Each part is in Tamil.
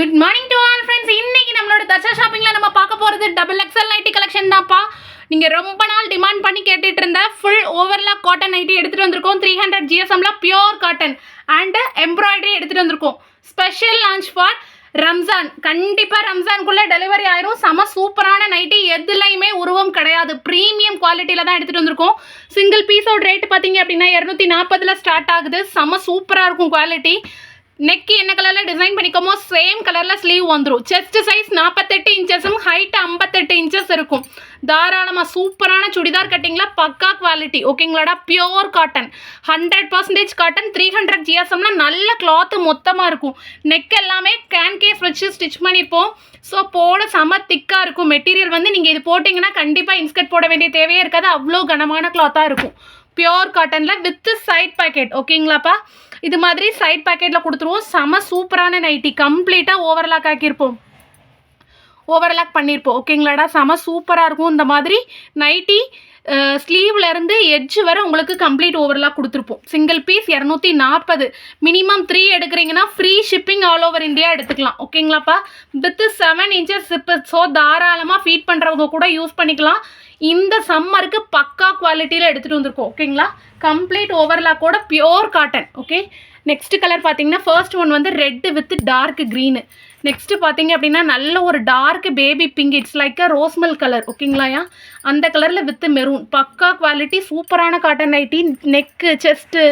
Good morning to all friends இன்னைக்கு நம்மளோட தர்ஷா ஷாப்பிங்கில் நம்ம பார்க்க போகிறது டபுள் எக்ஸல் நைட்டி கலெக்ஷன் தான்ப்பா. நீங்கள் ரொம்ப நாள் டிமாண்ட் பண்ணி கேட்டுட்டு இருந்த ஃபுல் ஓவர்லாக் காட்டன் நைட்டி எடுத்துகிட்டு வந்திருக்கோம். த்ரீ ஹண்ட்ரட் ஜிஎஸ்எம்ல பியோர் காட்டன் அண்ட் எம்ப்ராய்டரி எடுத்துகிட்டு வந்திருக்கோம். ஸ்பெஷல் லான்ச் ஃபார் ரம்ஜான் கண்டிப்பாக ரம்ஜான்குள்ளே டெலிவரி ஆயிரும். செம சூப்பரான நைட்டி எதுலையுமே உருவம் கிடையாது. ப்ரீமியம் குவாலிட்டியில் தான் எடுத்துகிட்டு வந்திருக்கோம். சிங்கிள் பீஸோட ரேட் பார்த்தீங்க அப்படின்னா இரநூத்தி நாற்பதில் ஸ்டார்ட் ஆகுது. செம சூப்பராக இருக்கும் குவாலிட்டி நெக்கு என்ன கலரில் டிசைன் பண்ணிக்கோமோ சேம் கலரில் ஸ்லீவ் வந்துடும் செஸ்ட் சைஸ் நாற்பத்தெட்டு இன்ச்சஸும் ஹைட் ஐம்பத்தெட்டு இன்ச்சஸ் இருக்கும். தாராளமாக சூப்பரான சுடிதார் கட்டிங்கில் பக்கா quality ஓகேங்களாடா? Pure cotton hundred percentage cotton three hundred ஜிஎஸ்எம்னா நல்ல கிளாத்து மொத்தமாக இருக்கும். நெக் எல்லாமே கேன் கேஸ் வச்சு ஸ்டிச் பண்ணியிருப்போம் ஸோ போட செம திக்காக இருக்கும். மெட்டீரியல் வந்து நீங்கள் இது போட்டிங்கன்னா கண்டிப்பாக இன்ஸ்கர்ட் போட வேண்டிய தேவையே இருக்காது. அவ்வளோ கனமான கிளாத்தாக இருக்கும். பியோர் காட்டனில் வித்து சைட் பேக்கெட் ஓகேங்களாப்பா இது மாதிரி சைட் பேக்கெட்டில் கொடுத்துருவோம். செம சூப்பரான நைட்டி கம்ப்ளீட்டாக ஓவர்லாக் ஆக்கியிருப்போம். ஓவர்லாக் பண்ணியிருப்போம். ஓகேங்களாடா செம சூப்பராக இருக்கும். இந்த மாதிரி நைட்டி ஸ்லீவ்லேருந்து எட்ஜ் வரை உங்களுக்கு கம்ப்ளீட் ஓவர்லாக் கொடுத்துருப்போம். சிங்கிள் பீஸ் இரநூத்தி நாற்பது மினிமம் த்ரீ எடுக்கிறீங்கன்னா free shipping all over India எடுத்துக்கலாம். ஓகேங்களாப்பா with seven inches zip so தாராளமாக ஃபீட் பண்ணுறவங்க கூட யூஸ் பண்ணிக்கலாம். இந்த சம்மருக்கு பக்கா குவாலிட்டியில் எடுத்துகிட்டு வந்திருக்கோம் ஓகேங்களா complete ஓவர்லாக்கோட pure cotton okay next color பார்த்தீங்கன்னா ஃபர்ஸ்ட் ஒன் வந்து red with dark green next பார்த்தீங்க அப்படின்னா நல்ல ஒரு dark baby pink it's like a rose milk color ஓகேங்களாயா அந்த கலரில் வித் மெரூன் பக்கா குவாலிட்டி சூப்பரான cotton nighty neck chest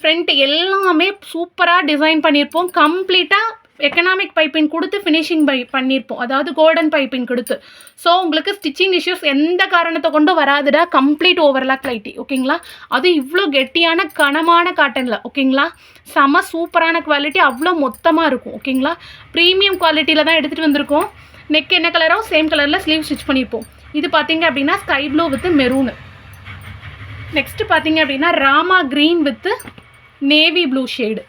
front எல்லாமே சூப்பராக டிசைன் பண்ணியிருப்போம். கம்ப்ளீட்டாக எக்கனாமிக் பைப்பிங் கொடுத்து ஃபினிஷிங் பை பண்ணியிருப்போம் அதாவது கோல்டன் பைப்பிங் கொடுத்து. ஸோ உங்களுக்கு ஸ்டிச்சிங் இஷ்யூஸ் எந்த காரணத்தை கொண்டும் வராதுடா. கம்ப்ளீட் ஓவர்லாக் லைட்டி ஓகேங்களா அது இவ்வளோ கெட்டியான கனமான காட்டனில் ஓகேங்களா செம சூப்பரான குவாலிட்டி அவ்வளோ மொத்தமாக இருக்கும் ஓகேங்களா ப்ரீமியம் குவாலிட்டியில் தான் எடுத்துகிட்டு வந்திருக்கோம். நெக் என்ன கலரோ சேம் கலரில் ஸ்லீவ் ஸ்டிச் பண்ணியிருப்போம் இது பார்த்தீங்க அப்படின்னா sky blue with maroon next பார்த்தீங்க அப்படின்னா Rama green with navy blue shade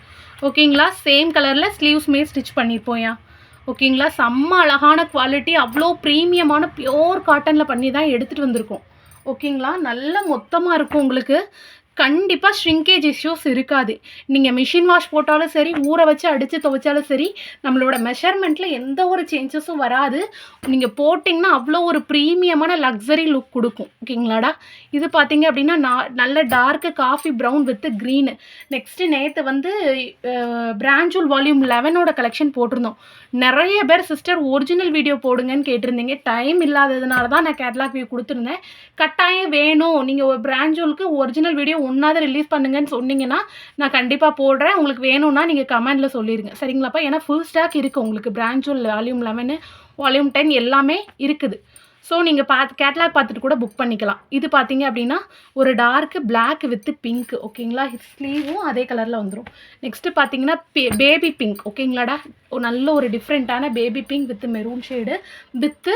ஓகேங்களா? சேம் கலரில் ஸ்லீவ்ஸ்மே ஸ்டிச் பண்ணியிருப்போம்யா ஓகேங்களா? செம்ம அழகான குவாலிட்டி அவ்வளோ ப்ரீமியமான பியோர் காட்டனில் பண்ணி தான் எடுத்துகிட்டு வந்திருக்கோம். ஓகேங்களா? நல்ல மொத்தமாக இருக்கும் உங்களுக்கு. கண்டிப்பாக ஷ்ரிங்கேஜ் இஷ்யூஸ் இருக்காது. நீங்கள் மிஷின் வாஷ் போட்டாலும் சரி ஊற வச்சு அடித்து துவைச்சாலும் சரி நம்மளோட மெஷர்மெண்ட்டில் எந்த ஒரு சேஞ்சஸும் வராது. நீங்கள் போட்டிங்கன்னா அவ்வளோ ஒரு ப்ரீமியமான லக்ஸரி லுக் கொடுக்கும். ஓகேங்களாடா? இது பார்த்தீங்க அப்படின்னா நா- நல்ல dark coffee brown with green next நேற்று வந்து பிராஞ்சூல் வால்யூம் லெவனோட கலெக்ஷன் போட்டிருந்தோம். நிறைய பேர் சிஸ்டர் ஒரிஜினல் வீடியோ போடுங்கன்னு கேட்டிருந்தீங்க. டைம் இல்லாததுனால தான் நான் கேட்லாக் வியூ கொடுத்துருந்தேன். கட்டாயம் வேணும். நீங்கள் பிராஞ்சூலுக்கு ஒரிஜினல் வீடியோ ஒன்றாவது ரிலீஸ் பண்ணுங்கன்னு சொன்னீங்கன்னா நான் கண்டிப்பாக போடுறேன். உங்களுக்கு வேணும்னா நீங்கள் கமெண்டில் சொல்லிடுங்க சரிங்களாப்பா? ஏன்னா ஃபுல் ஸ்டாக் இருக்குது உங்களுக்கு பிராஞ்சூல் வால்யூம் லெவனு வால்யூம் டென் எல்லாமே இருக்குது. ஸோ நீங்கள் பார்த்து கேட்லாக் பார்த்துட்டு கூட புக் பண்ணிக்கலாம். இது பார்த்தீங்க அப்படின்னா ஒரு டார்க்கு பிளாக் வித் பிங்க் ஓகேங்களா ஸ்லீவும் அதே கலரில் வந்துடும் நெக்ஸ்ட்டு பார்த்தீங்கன்னா பேபி பிங்க் ஓகேங்களாடா ஒரு நல்ல ஒரு டிஃப்ரெண்ட்டான baby pink with maroon shade with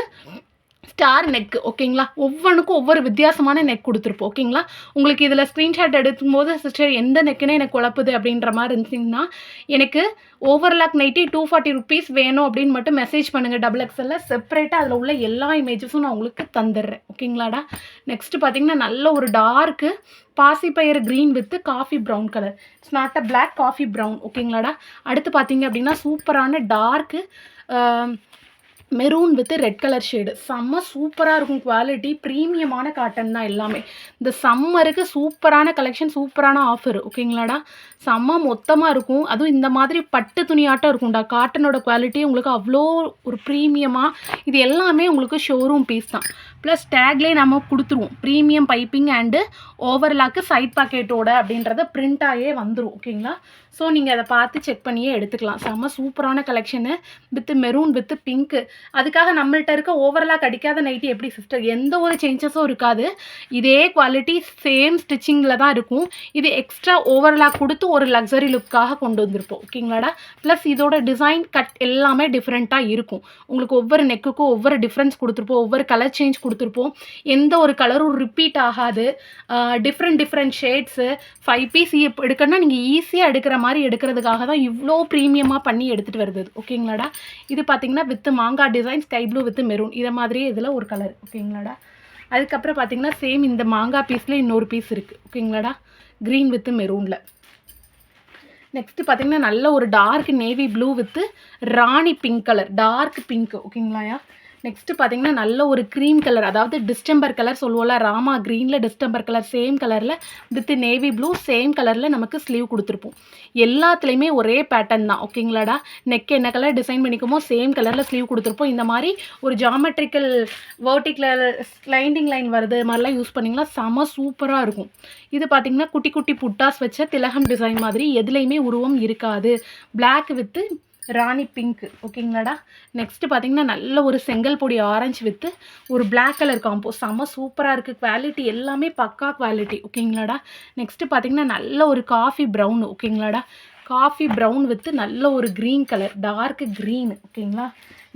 star neck ஓகேங்களா ஒவ்வொன்றுக்கும் ஒவ்வொரு வித்தியாசமான நெக் கொடுத்துருப்போம் ஓகேங்களா உங்களுக்கு இதில் ஸ்க்ரீன்ஷாட் எடுக்கும்போது சிஸ்டர் எந்த நெக்குன்னு எனக்கு குழப்புது அப்படின்ற மாதிரி இருந்துச்சிங்கன்னா எனக்கு overlock nighty two forty rupees வேணும் அப்படின்னு மட்டும் மெசேஜ் பண்ணுங்கள் டபுள் எக்ஸலில் செப்பரேட்டாக அதில் உள்ள எல்லா இமேஜஸும் நான் உங்களுக்கு தந்துடுறேன் ஓகேங்களாடா நெக்ஸ்ட்டு பார்த்தீங்கன்னா நல்ல ஒரு டார்க்கு பாசிப்பயிறு green with coffee brown colour it's not a black coffee brown ஓகேங்களாடா அடுத்து பார்த்தீங்க அப்படின்னா சூப்பரான dark maroon with red colour shade செம்ம சூப்பராக இருக்கும் குவாலிட்டி ப்ரீமியமான காட்டன் தான் எல்லாமே. இந்த சம்மருக்கு சூப்பரான கலெக்ஷன் சூப்பரான ஆஃபர் ஓகேங்களாடா? செம்ம மொத்தமாக இருக்கும். அதுவும் இந்த மாதிரி பட்டு துணியாட்டம் இருக்கும்டா. காட்டனோட குவாலிட்டி உங்களுக்கு அவ்வளோ ஒரு ப்ரீமியமாக இது எல்லாமே உங்களுக்கு ஷோரூம் பீஸ் தான். ப்ளஸ் டேக்லேயே நம்ம கொடுத்துருவோம். Premium piping and overlock side பாக்கெட்டோட அப்படின்றத பிரிண்டாகவே வந்துடும் ஓகேங்களா ஸோ நீங்கள் அதை பார்த்து செக் பண்ணியே எடுத்துக்கலாம். செம்ம சூப்பரான collection with maroon with pink அதுக்காக நம்மள்கிட்ட இருக்க ஓவர்லாக் அடிக்காத நைட்டி எப்படி சிஸ்டர் எந்த ஒரு சேஞ்சஸும் இருக்காது. இதே குவாலிட்டி சேம் ஸ்டிச்சிங்கில் தான் இருக்கும். இது எக்ஸ்ட்ரா ஓவர்லாக் கொடுத்து ஒரு லக்ஸரி லுக்காக கொண்டு வந்திருப்போம். ஓகேங்களாடா ப்ளஸ் இதோட டிசைன் கட் எல்லாமே டிஃப்ரெண்ட்டாக இருக்கும். உங்களுக்கு ஒவ்வொரு நெக்குக்கும் ஒவ்வொரு டிஃப்ரென்ஸ் கொடுத்துருப்போம். ஒவ்வொரு கலர் சேஞ்ச் கொடுத்துருப்போம். எந்த ஒரு கலரும் ரிப்பீட் ஆகாது. Different different shades five piece எடுக்கணும்னா நீங்கள் ஈஸியாக எடுக்கிற மாதிரி எடுக்கிறதுக்காக தான் இவ்வளோ ப்ரீமியமாக பண்ணி எடுத்துகிட்டு வருது. ஓகேங்களாடா இது பார்த்தீங்கன்னா வித் மாங்காய் design sky blue with maroon இதை மாதிரியே இதில் ஒரு கலர் ஓகேங்களாடா அதுக்கப்புறம் பார்த்தீங்கன்னா சேம் இந்த மாங்காய் பீஸில் இன்னொரு பீஸ் இருக்குது ஓகேங்களாடா க்ரீன் வித்து மெரூனில் நெக்ஸ்ட்டு பார்த்தீங்கன்னா நல்ல ஒரு dark navy blue with Rani pink colour dark pink ஓகேங்களாயா நெக்ஸ்ட் பார்த்தீங்கன்னா நல்ல ஒரு க்ரீம் கலர் அதாவது டிஸ்டம்பர் கலர் சொல்லுவோம்ல ராமா க்ரீனில் டிஸ்டம்பர் கலர் சேம் கலரில் வித் நேவி ப்ளூ சேம் கலரில் நமக்கு ஸ்லீவ் கொடுத்துருப்போம். எல்லாத்துலேயுமே ஒரே பேட்டர்ன் தான் ஓகேங்களாடா? நெக் என்ன கலர் டிசைன் பண்ணிக்கோமோ சேம் கலரில் ஸ்லீவ் கொடுத்துருப்போம். இந்த மாதிரி ஒரு ஜாமெட்ரிக்கல் வேர்ட்டிக்கல் ஸ்லைண்டிங் லைன் வருது மாதிரிலாம் யூஸ் பண்ணிங்கன்னா செம சூப்பராக இருக்கும். இது பார்த்தீங்கன்னா குட்டி குட்டி புட்டாஸ் வச்ச திலகம் டிசைன் மாதிரி எதுலேயுமே உருவம் இருக்காது. பிளாக் வித்து ராணி பிங்க்கு ஓகேங்களாடா? நெக்ஸ்ட்டு பார்த்தீங்கன்னா நல்ல ஒரு செங்கல் பொடி ஆரஞ்சு வித்து ஒரு பிளாக் கலர் காம்போ செம சூப்பராக இருக்குது குவாலிட்டி எல்லாமே பக்கா குவாலிட்டி ஓகேங்களாடா? நெக்ஸ்ட்டு பார்த்தீங்கன்னா நல்ல ஒரு காஃபி ப்ரௌன் ஓகேங்களாடா? காஃபி ப்ரௌன் வித்து நல்ல ஒரு க்ரீன் கலர் டார்க் க்ரீன் ஓகேங்களா?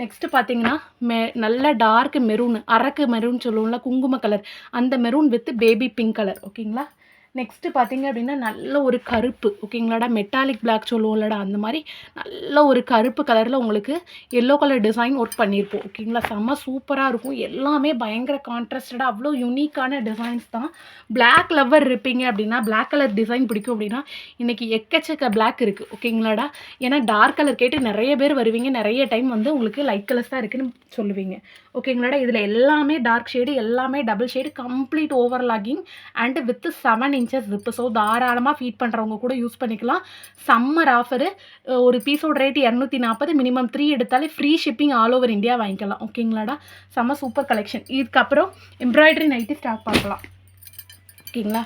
நெக்ஸ்ட்டு பார்த்தீங்கன்னா மெ நல்ல டார்க் மெரூன் அரக்கு மெரூன் சொல்லுவோம்ல குங்கும கலர் அந்த maroon with baby pink colour ஓகேங்களா? நெக்ஸ்ட்டு பார்த்தீங்க அப்படின்னா நல்ல ஒரு கருப்பு ஓகேங்களாடா மெட்டாலிக் Black சொல்லுவோம்லடா அந்த மாதிரி நல்ல ஒரு கருப்பு கலரில் உங்களுக்கு எல்லோ கலர் டிசைன் ஒர்க் பண்ணியிருப்போம் ஓகேங்களா செம்ம சூப்பராக இருக்கும். எல்லாமே பயங்கர கான்ட்ராஸ்டடாக அவ்வளோ யூனிக்கான டிசைன்ஸ் தான். பிளாக் லவ்வர் இருப்பீங்க அப்படின்னா பிளாக் கலர் டிசைன் பிடிக்கும் அப்படின்னா இன்றைக்கி எக்கச்சக்க பிளாக் இருக்குது ஓகேங்களாடா ஏன்னா டார்க் கலர் கேட்டு நிறைய பேர் வருவீங்க நிறைய டைம் வந்து உங்களுக்கு லைட் கலர்ஸ் தான் இருக்குதுன்னு சொல்லுவீங்க. ஓகேங்களாடா இதில் எல்லாமே டார்க் ஷேடு எல்லாமே double shade complete overlocking and with seven inches விப்பு so தாராளமாக ஃபீட் பண்ணுறவங்க கூட யூஸ் பண்ணிக்கலாம். சம்மர் ஆஃபரு ஒரு பீஸோட ரேட் இரநூத்தி நாற்பது மினிமம் த்ரீ எடுத்தாலே free shipping all over India வாங்கிக்கலாம். ஓகேங்களாடா செம்ம சூப்பர் கலெக்ஷன் இதுக்கப்புறம் எம்ப்ராய்டரி நைட்டி ஸ்டார்ட் பார்க்கலாம். ஓகேங்களா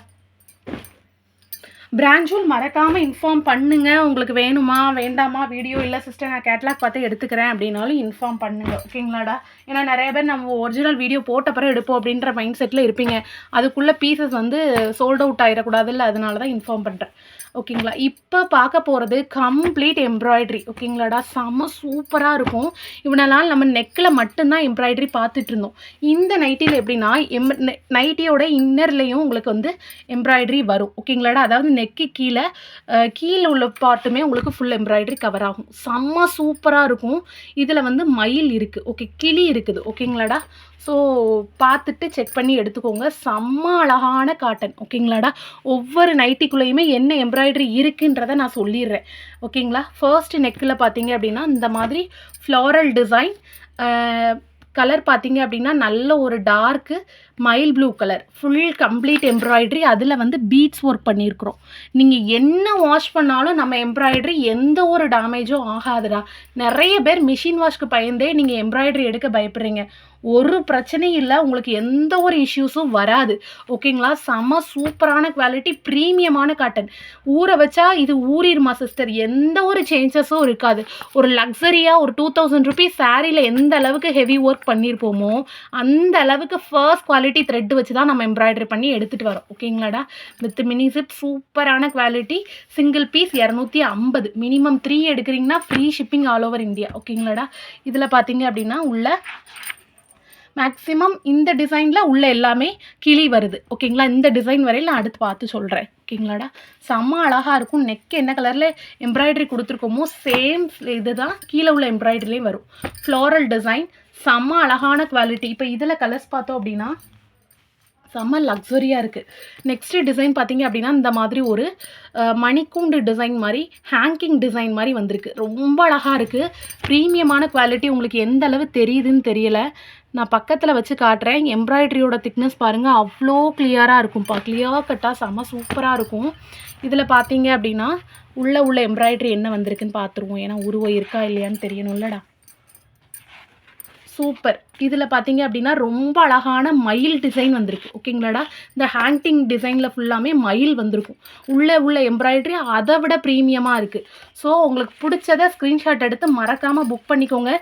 பிரான்ச்சூல் மறக்காமல் இன்ஃபார்ம் பண்ணுங்க. உங்களுக்கு வேணுமா வேண்டாமா வீடியோ இல்லை சிஸ்டர் நான் கேட்லாக் பார்த்து எடுத்துக்கிறேன் அப்படின்னாலும் இன்ஃபார்ம் பண்ணுங்க. ஓகேங்களாடா ஏன்னா நிறைய பேர் நம்ம ஒரிஜினல் வீடியோ போட்ட பிறகு எடுப்போம் அப்படின்ற மைண்ட் செட்டில் இருப்பீங்க. அதுக்குள்ளே பீசஸ் வந்து சோல்ட் அவுட் ஆகிடக்கூடாது இல்லை அதனால தான் இன்ஃபார்ம் பண்ணுறேன் ஓகேங்களா? இப்போ பார்க்க போகிறது கம்ப்ளீட் எம்ப்ராய்டரி ஓகேங்களாடா? செம்ம சூப்பராக இருக்கும். இவ்வளோ நாள் நம்ம நெக்கில் மட்டும்தான் எம்ப்ராய்டரி பார்த்துட்டு இருந்தோம். இந்த நைட்டியில் எப்படின்னா எம் நைட்டியோட இன்னர்லேயும் உங்களுக்கு வந்து எம்ப்ராய்டரி வரும். ஓகேங்களாடா? அதாவது நெக்கு கீழே கீழே உள்ள பார்ட்டுமே உங்களுக்கு ஃபுல் எம்ப்ராய்டரி கவர் ஆகும். செம்ம சூப்பராக இருக்கும். இதில் வந்து மயில் இருக்குது ஓகே கிளி இருக்குது. ஓகேங்களாடா? ஸோ பார்த்துட்டு செக் பண்ணி எடுத்துக்கோங்க. செம்ம அழகான காட்டன் ஓகேங்களாடா? ஒவ்வொரு நைட்டிக்குள்ளேயுமே என்ன எம்ப்ராய்டரி இருக்குன்றதை நான் சொல்லிடுறேன். ஓகேங்களா? ஃபர்ஸ்ட் நெக்கில் பார்த்தீங்க அப்படின்னா இந்த மாதிரி ஃப்ளாரல் டிசைன் கலர் பார்த்தீங்க அப்படின்னா நல்ல ஒரு dark mile blue colour full complete embroidery அதில் வந்து பீட்ஸ் ஒர்க் பண்ணியிருக்கிறோம். நீங்கள் என்ன வாஷ் பண்ணாலும் நம்ம எம்ப்ராய்டரி எந்த ஒரு டேமேஜும் ஆகாதுடா. நிறைய பேர் மிஷின் வாஷ்க்கு பயந்தே நீங்கள் எம்ப்ராய்டரி எடுக்க பயப்படுறீங்க. ஒரு பிரச்சனையும் இல்லை உங்களுக்கு எந்த ஒரு இஷ்யூஸும் வராது. ஓகேங்களா செம சூப்பரான குவாலிட்டி ப்ரீமியமான காட்டன் ஊற வச்சா இது ஊறிடுமா சிஸ்டர் எந்த ஒரு சேஞ்சஸும் இருக்காது. ஒரு லக்ஸரியாக ஒரு டூ தௌசண்ட் ருபீஸ் சாரியில் எந்த அளவுக்கு ஹெவி ஒர்க் பண்ணியிருப்போமோ அந்த அளவுக்கு ஃபர்ஸ்ட் குவாலிட்டி த்ரெட் வச்சு தான் நம்ம எம்ப்ராய்டரி பண்ணி எடுத்துகிட்டு வரோம். ஓகேங்களாடா வித் மினி சிப் சூப்பரான குவாலிட்டி சிங்கிள் பீஸ் இரநூத்தி ஐம்பது. மினிமம் த்ரீ எடுக்கிறீங்கன்னா free shipping all over India ஓகேங்களாடா இதில் பார்த்தீங்க அப்படின்னா உள்ள மேக்ஸிமம் இந்த டிசைனில் உள்ள எல்லாமே கிளி வருது. ஓகேங்களா இந்த டிசைன் வரையில் நான் அடுத்து பார்த்து சொல்கிறேன் ஓகேங்களாடா செம்ம அழகாக இருக்கும். நெக் என்ன கலரில் எம்ப்ராய்டரி கொடுத்துருக்கோமோ சேம் இதுதான் கீழே உள்ள எம்ப்ராய்டரிலையும் வரும். ஃப்ளோரல் டிசைன் செம்ம அழகான குவாலிட்டி இப்போ இதில் கலர்ஸ் பார்த்தோம் அப்படின்னா செம்ம லக்ஸரியாக இருக்குது நெக்ஸ்ட்டு டிசைன் பார்த்தீங்க அப்படின்னா இந்த மாதிரி ஒரு மணிக்கூண்டு டிசைன் மாதிரி ஹேங்கிங் டிசைன் மாதிரி வந்திருக்கு. ரொம்ப அழகாக இருக்குது ப்ரீமியமான குவாலிட்டி உங்களுக்கு எந்த அளவு தெரியுதுன்னு தெரியல. நான் பக்கத்தில் வச்சு காட்டுறேன். எம்ப்ராய்டரியோட திக்னஸ் பாருங்கள் அவ்வளோ கிளியராக இருக்கும்ப்பா கிளியர் கட்டாக செம்ம சூப்பராக இருக்கும். இதில் பார்த்தீங்க அப்படின்னா உள்ளே உள்ள எம்ப்ராய்டரி என்ன வந்திருக்குன்னு பார்த்துருவோம் ஏன்னா உருவம் இருக்கா இல்லையான்னு தெரியணும்லடா. சூப்பர். இதில் பார்த்தீங்க அப்படின்னா ரொம்ப அழகான மயில் டிசைன் வந்திருக்கு. ஓகேங்களாடா இந்த ஹேங்கிங் டிசைனில் ஃபுல்லாமே மயில் வந்திருக்கும். உள்ளே உள்ள எம்ப்ராய்டரி அதை விட ப்ரீமியமாக இருக்குது ஸோ உங்களுக்கு பிடிச்சத ஸ்க்ரீன்ஷாட் எடுத்து மறக்காமல் புக் பண்ணிக்கோங்க.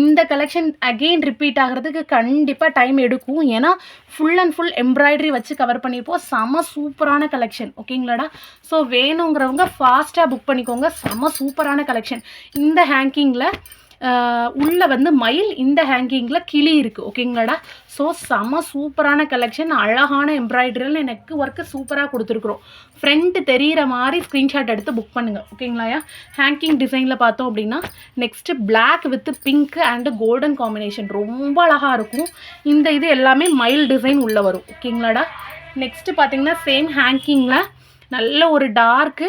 இந்த கலெக்ஷன் அகெயின் ரிப்பீட் ஆகிறதுக்கு கண்டிப்பாக டைம் எடுக்கும். ஏன்னா ஃபுல் அண்ட் ஃபுல் எம்ப்ராய்டரி வச்சு கவர் பண்ணியிருப்போம். செம சூப்பரான கலெக்ஷன் ஓகேங்களாடா ஸோ வேணுங்கிறவங்க ஃபாஸ்ட்டாக புக் பண்ணிக்கோங்க. செம சூப்பரான கலெக்ஷன் இந்த ஹேங்கிங்கில் உள்ளே வந்து மயில் இந்த ஹேங்கிங்கில் கிளி இருக்குது ஓகேங்களாடா ஸோ செம சூப்பரான கலெக்ஷன் அழகான எம்ப்ராய்டரியில் எனக்கு ஒர்க்கு சூப்பராக கொடுத்துருக்குறோம். ஃப்ரண்ட்டு தெரிகிற மாதிரி ஸ்க்ரீன்ஷாட் எடுத்து புக் பண்ணுங்கள் ஓகேங்களாயா ஹேங்கிங் டிசைனில் பார்த்தோம் அப்படின்னா next black with pink and golden combination ரொம்ப அழகாக இருக்கும். இந்த இது எல்லாமே மயில் டிசைன் உள்ளே வரும். ஓகேங்களாடா நெக்ஸ்ட்டு பார்த்தீங்கன்னா சேம் ஹேங்கிங்கில் நல்ல ஒரு டார்க்கு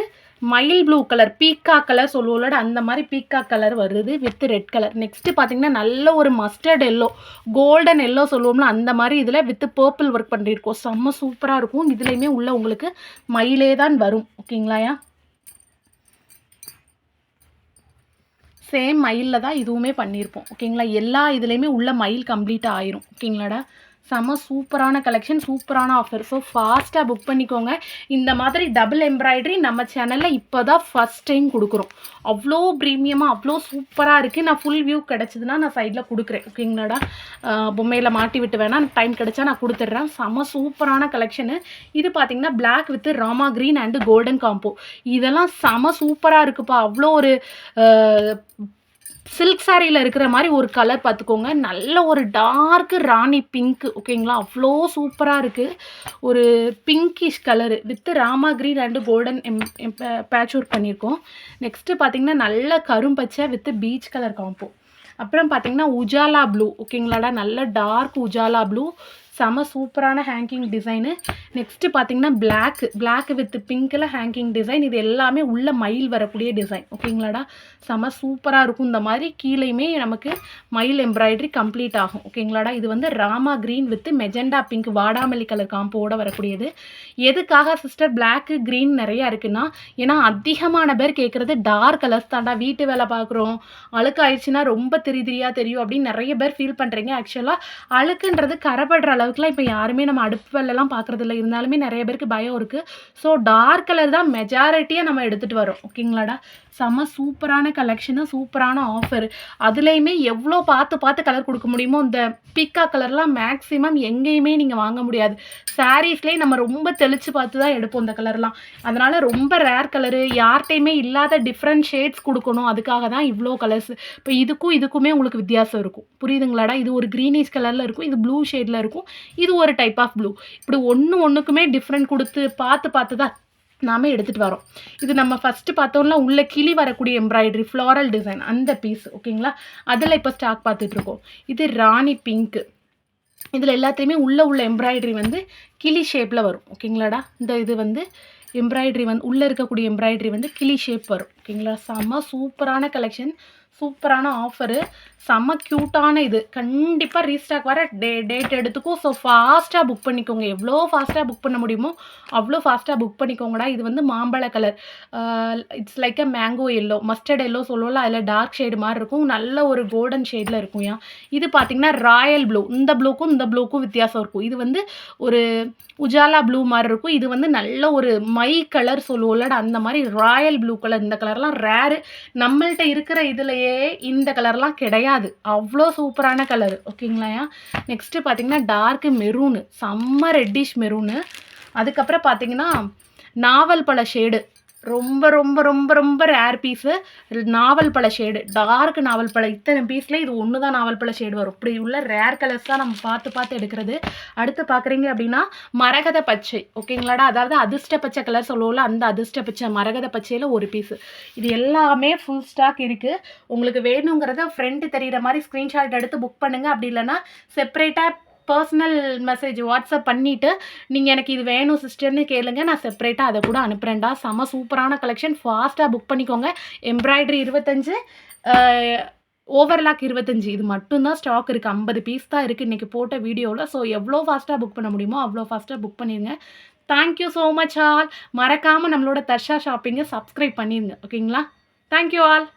மயில் ப்ளூ கலர் பீக்கா கலர் சொல்லுவோம்ல அந்த மாதிரி பீக்கா கலர் வருது வித் ரெட் கலர் நெக்ஸ்ட்டு பார்த்தீங்கன்னா நல்ல ஒரு மஸ்டர்ட் எல்லோ கோல்டன் எல்லோ சொல்லுவோம்ல அந்த மாதிரி இதில் வித் பர்பிள் ஒர்க் பண்ணியிருக்கோம். செம்ம சூப்பராக இருக்கும். இதுலேயுமே உள்ள உங்களுக்கு மயிலே தான் வரும். ஓகேங்களாயா சேம் மயிலில் தான் இதுவுமே பண்ணியிருப்போம். ஓகேங்களா? எல்லா இதுலேயுமே உள்ள மயில் கம்ப்ளீட்டாக ஆயிரும். ஓகேங்களாடா? செம சூப்பரான கலெக்ஷன் சூப்பரான ஆஃபர் ஸோ ஃபாஸ்ட்டாக புக் பண்ணிக்கோங்க. இந்த மாதிரி டபுள் எம்ப்ராய்டரி நம்ம சேனலில் இப்போ தான் ஃபஸ்ட் டைம் கொடுக்குறோம். அவ்வளோ ப்ரீமியமாக அவ்வளோ சூப்பராக இருக்குது நான் ஃபுல் வியூ கிடச்சிதுன்னா நான் சைடில் கொடுக்குறேன். ஓகேங்களாடா பொம்மையில் மாட்டி விட்டு வேணால் டைம் கிடச்சா நான் கொடுத்துட்றேன். செம சூப்பரான கலெக்ஷனு இது பார்த்திங்கன்னா black with Rama green and golden combo இதெல்லாம் செம சூப்பராக இருக்குப்பா. அவ்வளோ ஒரு சில்க் சாரியில் இருக்கிற மாதிரி ஒரு கலர் பார்த்துக்கோங்க. நல்ல ஒரு டார்க்கு ராணி பிங்க்கு ஓகேங்களா அவ்வளோ சூப்பராக இருக்குது ஒரு pinkish colour with Rama green and golden எம் பேட்ச் ஒர்க் பண்ணியிருக்கோம். நெக்ஸ்ட்டு பார்த்தீங்கன்னா நல்ல கரும்பச்சை வித்து பீச் கலர் காம்போ அப்புறம் பார்த்தீங்கன்னா உஜாலா ப்ளூ ஓகேங்களாடா நல்ல டார்க் உஜாலா ப்ளூ செம சூப்பரான ஹேங்கிங் டிசைனு நெக்ஸ்ட்டு பார்த்தீங்கன்னா பிளாக் பிளாக் வித் பிங்க்கில் ஹேங்கிங் டிசைன் இது எல்லாமே உள்ள மயில் வரக்கூடிய டிசைன் ஓகேங்களாடா? செம சூப்பராக இருக்கும் இந்த மாதிரி. கீழேயுமே நமக்கு மயில் எம்ப்ராய்டரி கம்ப்ளீட் ஆகும். ஓகேங்களாடா? இது வந்து Rama green with magenta pink வாடாமல்லி கலர் காம்போட வரக்கூடியது. எதுக்காக சிஸ்டர் பிளாக்கு க்ரீன் நிறையா இருக்குன்னா ஏன்னா அதிகமான பேர் கேட்குறது டார்க் கலர்ஸ் தாண்டா வீட்டு வேலை பார்க்குறோம் அழுக்கு ஆயிடுச்சுன்னா ரொம்ப திரி திரியாக தெரியும் அப்படின்னு நிறைய பேர் ஃபீல் பண்ணுறீங்க ஆக்சுவலாக அழுக்குன்றது கரப்படுற அளவுக்குலாம் இப்போ யாருமே நம்ம அடுப்புலலாம் பார்க்குறதில்ல இருந்தாலுமே நிறைய பேருக்கு பயம் இருக்குது ஸோ டார்க் கலர் தான் மெஜாரிட்டியாக நம்ம எடுத்துகிட்டு வரோம். ஓகேங்களாடா செம்ம சூப்பரான கலெக்ஷனு சூப்பரான ஆஃபர் அதுலேயுமே எவ்வளோ பார்த்து பார்த்து கலர் கொடுக்க முடியுமோ இந்த பிக்கா கலர்லாம் மேக்ஸிமம் எங்கேயுமே நீங்கள் வாங்க முடியாது. சாரீஸ்லேயே நம்ம ரொம்ப தெளித்து பார்த்து தான் எடுப்போம் இந்த கலர்லாம் அதனால் ரொம்ப ரேர் கலரு யார்கிட்டையுமே இல்லாத டிஃப்ரெண்ட் ஷேட்ஸ் கொடுக்கணும். அதுக்காக தான் இவ்வளோ கலர்ஸ் இப்போ இதுக்கும் இதுக்குமே உங்களுக்கு வித்தியாசம் இருக்கும். புரியுதுங்களாடா? இது ஒரு க்ரீனிஷ் கலரில் இருக்கும் இது ப்ளூ ஷேடில் இருக்கும். இது ஒரு டைப் ஆஃப் ப்ளூ இப்படி ஒன்று ஒன்றுக்குமே டிஃப்ரெண்ட் கொடுத்து பார்த்து பார்த்து தான் நாம் எடுத்துகிட்டு வரோம். இது நம்ம ஃபஸ்ட்டு பார்த்தோம்னா உள்ளே கிளி வரக்கூடிய எம்ப்ராய்டரி ஃப்ளாரல் டிசைன் அந்த பீஸ் ஓகேங்களா அதில் இப்போ ஸ்டாக் பார்த்துட்ருக்கோம் இது ராணி பிங்க்கு இதில் எல்லாத்தையுமே உள்ளே உள்ள எம்ப்ராய்டரி வந்து கிளி ஷேப்பில் வரும் ஓகேங்களாடா இந்த இது வந்து எம்ப்ராய்டரி வந்து உள்ளே இருக்கக்கூடிய எம்ப்ராய்டரி வந்து கிளி ஷேப் வரும் ஓகேங்களா செம்ம சூப்பரான கலெக்ஷன் சூப்பரான ஆஃபரு செம்ம க்யூட்டான இது. கண்டிப்பாக ரீஸ்டாக் வர டே டேட் எடுத்துக்கும் ஸோ ஃபாஸ்ட்டாக புக் பண்ணிக்கோங்க. எவ்வளோ ஃபாஸ்ட்டாக புக் பண்ண முடியுமோ அவ்வளோ ஃபாஸ்ட்டாக புக் பண்ணிக்கோங்கடா. இது வந்து மாம்பழ colour it's like a mango yellow mustard yellow சொல்லுவோம்ல அதில் டார்க் ஷேடு மாதிரி இருக்கும். நல்ல ஒரு கோல்டன் ஷேடில் இருக்கும் ஏன் இது பார்த்தீங்கன்னா ராயல் ப்ளூ இந்த ப்ளூக்கும் இந்த ப்ளூக்கும் வித்தியாசம் இருக்கும். இது வந்து ஒரு உஜாலா ப்ளூ மாதிரி இருக்கும். இது வந்து நல்ல ஒரு மை கலர் சொல்லுவோம்லடா. அந்த மாதிரி ராயல் ப்ளூ கலர் இந்த கலர்லாம் ரேரு நம்மள்கிட்ட இருக்கிற இதுலையே இந்த கலர்லாம் கிடையாது. அவ்வளோ சூப்பரான கலர் ஓகேங்களா நெக்ஸ்ட்டு பார்த்தீங்கன்னா டார்க் மெரூனு செம்ம ரெட்டிஷ் மெரூனு அதுக்கப்புறம் பார்த்தீங்கன்னா நாவல் பழ ஷேடு ரொம்ப ரொம்ப ரொம்ப ரொம்ப ரேர் பீஸு நாவல் பழ ஷேடு டார்க் நாவல் பழ. இத்தனை பீஸில் இது ஒன்று தான் நாவல் பழ ஷேடு வரும். இப்படி உள்ள ரேர் கலர்ஸ் தான் நம்ம பார்த்து பார்த்து எடுக்கிறது. அடுத்து பார்க்குறீங்க அப்படின்னா மரகத பச்சை. ஓகேங்களாடா அதாவது அதிர்ஷ்ட பச்சை கலர் சொல்லுவோம்ல அந்த அதிர்ஷ்ட பச்சை மரகத பச்சையில் ஒரு பீஸு இது எல்லாமே ஃபுல் ஸ்டாக் இருக்குது உங்களுக்கு வேணுங்கிறத ஃப்ரெண்டு தெரிகிற மாதிரி ஸ்க்ரீன்ஷாட் எடுத்து புக் பண்ணுங்கள் அப்படி இல்லைன்னா செப்பரேட்டாக பர்சனல் மெசேஜ் வாட்ஸ்அப் பண்ணிவிட்டு நீங்கள் எனக்கு இது வேணும் சிஸ்டர்னு கேளுங்க. நான் செப்பரேட்டாக அதை கூட அனுப்புகிறேன்டா செம சூப்பரான கலெக்ஷன் ஃபாஸ்ட்டாக புக் பண்ணிக்கோங்க. எம்ப்ராய்டரி இருபத்தஞ்சு ஓவர்லாக் இருபத்தஞ்சி. இது மட்டும்தான் ஸ்டாக் இருக்குது ஐம்பது பீஸ் தான் இருக்குது இன்றைக்கி போட்ட வீடியோவில் ஸோ எவ்வளோ ஃபாஸ்ட்டாக புக் பண்ண முடியுமோ அவ்வளோ ஃபாஸ்ட்டாக புக் பண்ணிடுங்க தேங்க்யூ ஸோ மச் ஆல் மறக்காமல் நம்மளோட தர்ஷா ஷாப்பிங்கை சப்ஸ்கிரைப் பண்ணிடுங்க ஓகேங்களா தேங்க்யூ ஆல்